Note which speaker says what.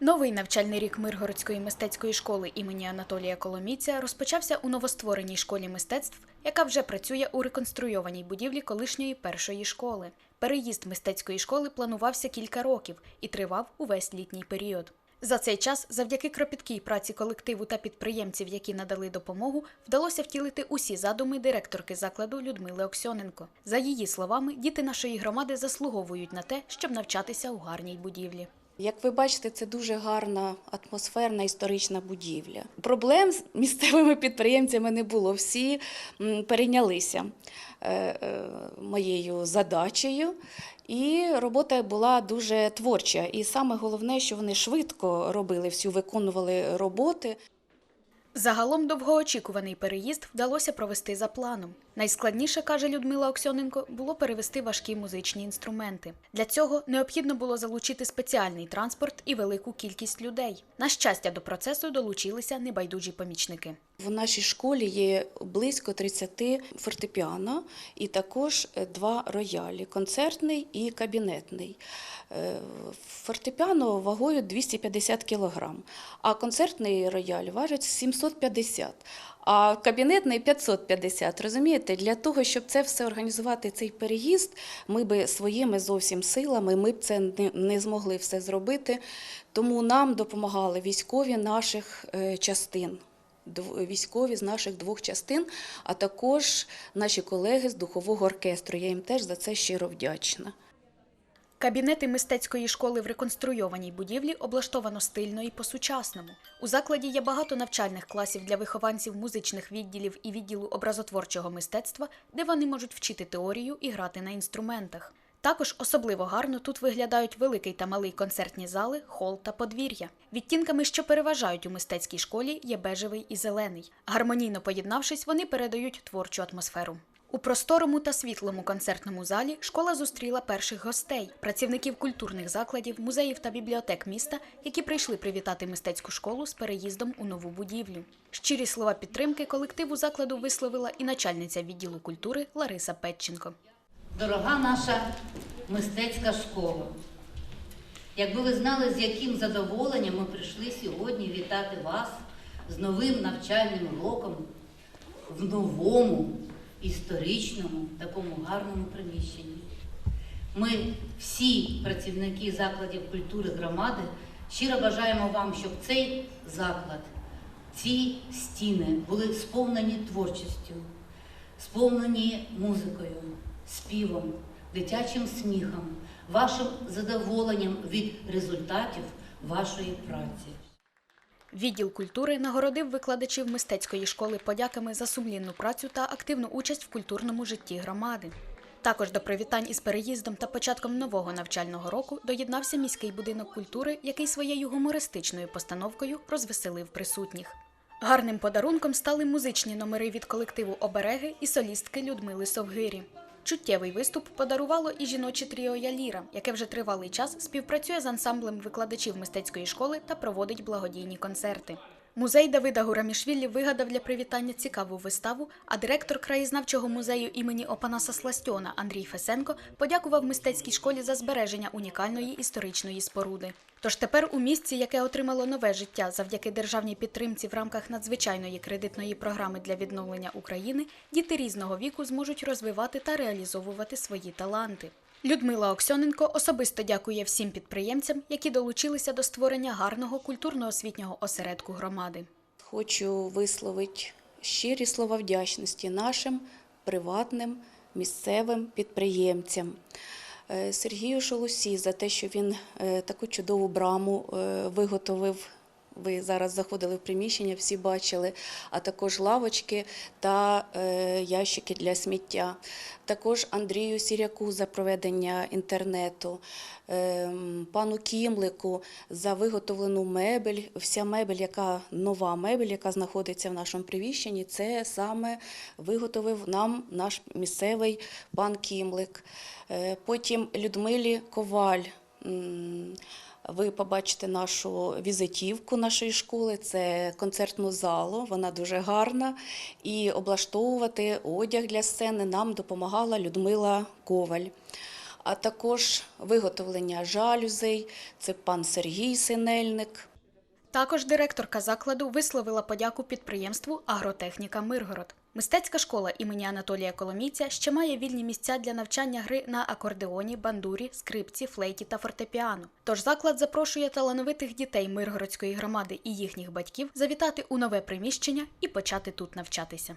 Speaker 1: Новий навчальний рік Миргородської мистецької школи імені Анатолія Коломійця розпочався у новоствореній школі мистецтв, яка вже працює у реконструйованій будівлі колишньої першої школи. Переїзд мистецької школи планувався кілька років і тривав увесь літній період. За цей час, завдяки кропіткій праці колективу та підприємців, які надали допомогу, вдалося втілити усі задуми директорки закладу Людмили Оксьоненко. За її словами, діти нашої громади заслуговують на те, щоб навчатися у гарній будівлі.
Speaker 2: Як ви бачите, це дуже гарна атмосферна історична будівля. Проблем з місцевими підприємцями не було. Всі перейнялися е, е, моєю задачею, і робота була дуже творча. І саме головне, що вони швидко робили всю, виконували роботи.
Speaker 1: Загалом довгоочікуваний переїзд вдалося провести за планом. Найскладніше, каже Людмила Оксьоненко, було перевести важкі музичні інструменти. Для цього необхідно було залучити спеціальний транспорт і велику кількість людей. На щастя, до процесу долучилися небайдужі помічники.
Speaker 2: В нашій школі є близько 30 фортепіано і також е, два роялі концертний і кабінетний. Е, Фортепіано вагою 250 кг, а концертний рояль важить 750 а кабінетний 550. Розумієте, для того, щоб це все організувати, цей переїзд, ми би своїми зовсім силами, ми б це не, змогли все зробити. Тому нам допомагали військові наших е, частин військові з наших двох частин, а також наші колеги з духового оркестру. Я їм теж за це щиро вдячна.
Speaker 1: Кабінети мистецької школи в реконструйованій будівлі облаштовано стильно і по-сучасному. У закладі є багато навчальних класів для вихованців музичних відділів і відділу образотворчого мистецтва, де вони можуть вчити теорію і грати на інструментах. Також особливо гарно тут виглядають великий та малий концертні зали, хол та подвір'я. Відтінками, що переважають у мистецькій школі, є бежевий і зелений. Гармонійно поєднавшись, вони передають творчу атмосферу. У просторому та світлому концертному залі школа зустріла перших гостей, працівників культурних закладів, музеїв та бібліотек міста, які прийшли привітати мистецьку школу з переїздом у нову будівлю. Щирі слова підтримки колективу закладу висловила і начальниця відділу культури Лариса Петченко.
Speaker 3: Дорога наша мистецька школа. Якби ви знали, з яким задоволенням ми прийшли сьогодні вітати вас з новим навчальним роком в новому історичному такому гарному приміщенні. Ми всі працівники закладів культури громади щиро бажаємо вам, щоб цей заклад, ці стіни були сповнені творчістю, сповнені музикою, співом, дитячим сміхом, вашим задоволенням від результатів вашої праці.
Speaker 1: Відділ культури нагородив викладачів мистецької школи подяками за сумлінну працю та активну участь в культурному житті громади. Також до привітань із переїздом та початком нового навчального року доєднався міський будинок культури, який своєю гумористичною постановкою розвеселив присутніх. Гарним подарунком стали музичні номери від колективу Обереги і солістки Людмили Совгирі. Чуттєвий виступ подарувало і жіноче тріо Яліра, яке вже тривалий час співпрацює з ансамблем викладачів мистецької школи та проводить благодійні концерти. Музей Давида Гурамішвілі вигадав для привітання цікаву виставу, а директор краєзнавчого музею імені Опанаса Сластьона Андрій Фесенко подякував мистецькій школі за збереження унікальної історичної споруди. Тож тепер у місці, яке отримало нове життя завдяки державній підтримці в рамках надзвичайної кредитної програми для відновлення України, діти різного віку зможуть розвивати та реалізовувати свої таланти. Людмила Оксьоненко особисто дякує всім підприємцям, які долучилися до створення гарного культурно-освітнього осередку громади.
Speaker 2: Хочу висловити щирі слова вдячності нашим приватним місцевим підприємцям. Е, Сергію Шолосі за те, що він е, таку чудову браму е, виготовив. Ви зараз заходили в приміщення, всі бачили, а також лавочки та е, ящики для сміття. Також Андрію Сіряку за проведення інтернету, ем, пану Кімлику за виготовлену мебель. Вся мебель, яка нова мебель, яка знаходиться в нашому приміщенні, це саме виготовив нам наш місцевий пан Кімлик. Е, Потім Людмилі Коваль. Ви побачите нашу візитівку нашої школи, це концертну залу, вона дуже гарна. І облаштовувати одяг для сцени нам допомагала Людмила Коваль. а також виготовлення жалюзей. Це пан Сергій Синельник.
Speaker 1: Також директорка закладу висловила подяку підприємству Агротехніка Миргород. Мистецька школа імені Анатолія Коломійця ще має вільні місця для навчання гри на акордеоні, бандурі, скрипці, флейті та фортепіано. Тож заклад запрошує талановитих дітей Миргородської громади і їхніх батьків завітати у нове приміщення і почати тут навчатися.